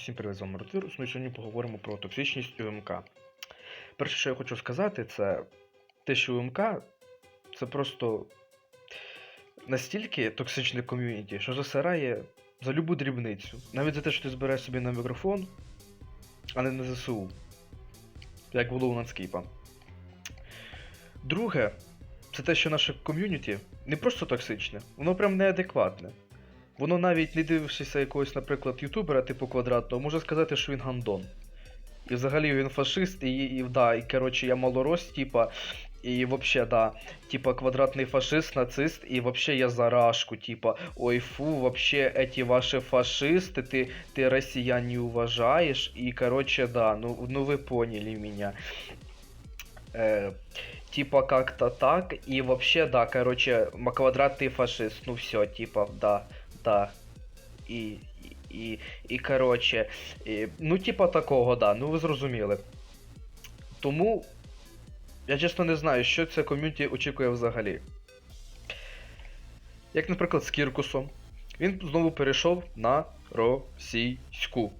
Усім привіт, з вами Ротирус. Ну сьогодні поговоримо про токсичність УМК. Перше, що я хочу сказати, це те, що УМК це просто настільки токсичне ком'юніті, що засирає за любу дрібницю. Навіть за те, що ти збираєш собі на мікрофон, а не на ЗСУ. Як було у Нацкіпа. Друге, це те, що наше ком'юніті не просто токсичне, воно прям неадекватне. Воно навіть не дивившися якогось, наприклад, ютубера типу квадратного, може сказати, що він гандон. І взагалі він фашист, і, і да, і коротше я малорос, типа, і вообще, да, типа квадратний фашист, нацист, і вообще я за рашку, типа, ой фу, вообще эти ваши фашисты, ты, ты россиян не уважаешь, и короче, да, ну, ну вы поняли меня. Э, типа как-то так, и вообще, да, короче, м- квадратный фашист, ну все, типа, да, да. І, і, і, коротше, і, ну, типа такого, да, ну ви зрозуміли. Тому я чесно не знаю, що це ком'юніті очікує взагалі. Як, наприклад, з Кіркусом. Він знову перейшов на російську.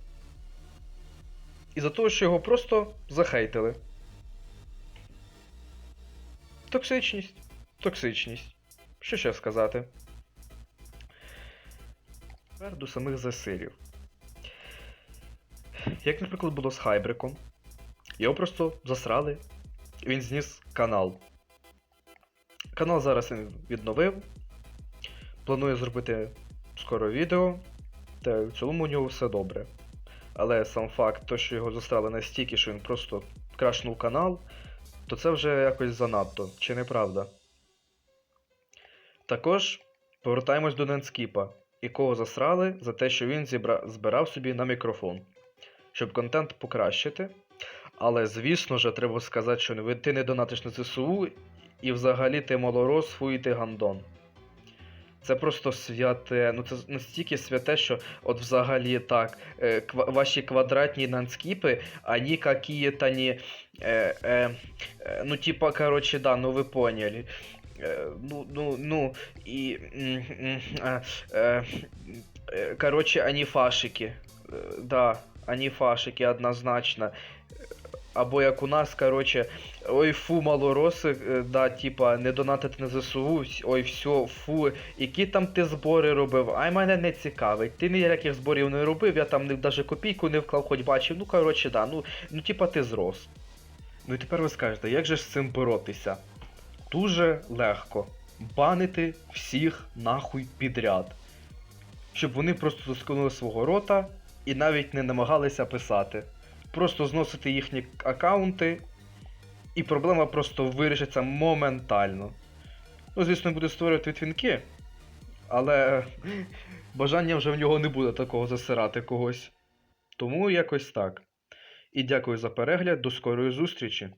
І за того, що його просто захейтили. Токсичність. Токсичність. Що ще сказати? Тепер до самих засилів. Як, наприклад, було з Хайбриком. Його просто засрали, він зніс канал. Канал зараз він відновив. Планує зробити скоро відео, та в цілому у нього все добре. Але сам факт, то, що його засрали настільки, що він просто крашнув канал, то це вже якось занадто, чи не правда? Також повертаємось до Ненскіпа, якого засрали за те, що він зібра... збирав собі на мікрофон, щоб контент покращити. Але, звісно ж, треба сказати, що ти не донатиш на ЗСУ, і взагалі ти малорос, фу, і ти гандон. Це просто святе, ну це настільки святе, що от взагалі так, е, ква- ваші квадратні нанскіпи, они какие-то не. Е, е, е, ну, типа, короче, да, ну ви поняли. Е, ну, ну, ну, е, короче, они фашики. Е, Да, они фашики однозначно. Або як у нас, короче, ой, фу, малороси, е, да, типа, не донатити на ЗСУ, ой, все, фу, які там ти збори робив, ай мене не цікавить. Ти ніяких зборів не робив, я там даже копійку не вклав, хоч бачив, ну короче, да, ну, ну типа ти зрос. Ну і тепер ви скажете, як же ж з цим боротися? Дуже легко. Банити всіх нахуй підряд. Щоб вони просто засконули свого рота і навіть не намагалися писати. Просто зносити їхні аккаунти, і проблема просто вирішиться моментально. Ну, звісно, буде створювати твінки, але бажання вже в нього не буде такого засирати когось. Тому якось так. І дякую за перегляд, до скорої зустрічі!